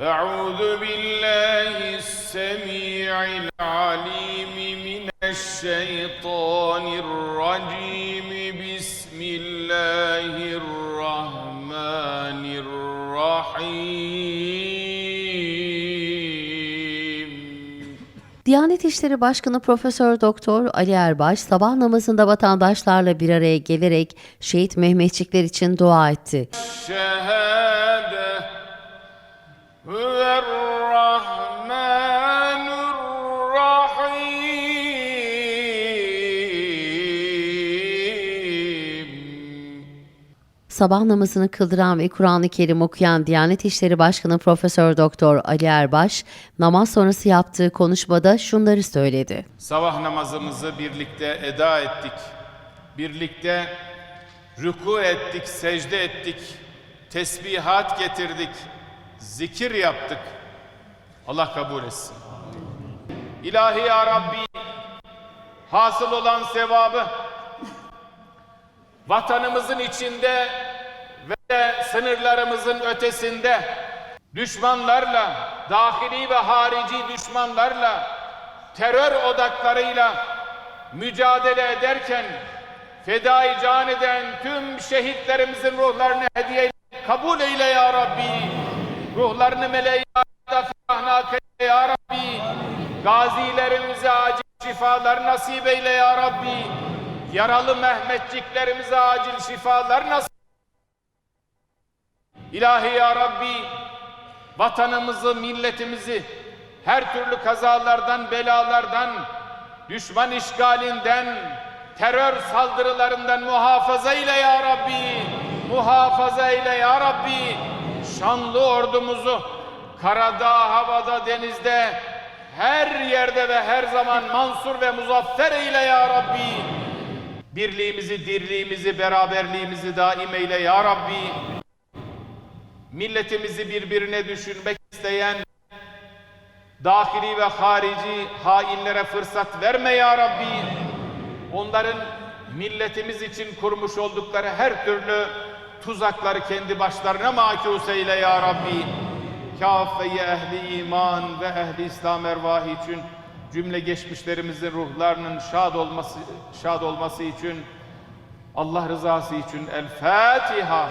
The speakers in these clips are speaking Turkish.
أعوذ بالله السميع العليم من الشيطان الرجيم بسم الله الرحمن الرحيم Diyanet İşleri Başkanı Profesör Doktor Ali Erbaş sabah namazında vatandaşlarla bir araya gelerek şehit Mehmetçikler için dua etti. الشهادة هو الرحمن الرحيم Sabah namazını kıldıran ve Kur'an-ı Kerim okuyan Diyanet İşleri Başkanı Profesör Doktor Ali Erbaş, namaz sonrası yaptığı konuşmada şunları söyledi. Sabah namazımızı birlikte eda ettik. Birlikte rüku ettik, secde ettik. Tesbihat getirdik. Zikir yaptık. Allah kabul etsin. İlahi ya Rabbi hasıl olan sevabı vatanımızın içinde ve sınırlarımızın ötesinde düşmanlarla, dahili ve harici düşmanlarla, terör odaklarıyla mücadele ederken fedai can eden tüm şehitlerimizin ruhlarını hediye kabul eyle ya Rabbi. Ruhlarını meleği eyle ya Rabbi. Gazilerimize acil şifalar nasip eyle ya Rabbi. Yaralı Mehmetçiklerimize acil şifalar nasip İlahi ya Rabbi vatanımızı, milletimizi her türlü kazalardan, belalardan, düşman işgalinden, terör saldırılarından muhafaza eyle ya Rabbi. Muhafaza eyle ya Rabbi. Şanlı ordumuzu karada, havada, denizde, her yerde ve her zaman mansur ve muzaffer eyle ya Rabbi. Birliğimizi, dirliğimizi, beraberliğimizi daim eyle ya Rabbi milletimizi birbirine düşürmek isteyen dahili ve harici hainlere fırsat verme ya Rabbi. Onların milletimiz için kurmuş oldukları her türlü tuzakları kendi başlarına makus eyle ya Rabbi. Kâfe-i ehli iman ve ehli İslam ervahı için cümle geçmişlerimizin ruhlarının şad olması şad olması için Allah rızası için El Fatiha.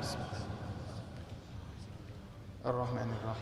Bismillahirrahmanirrahim.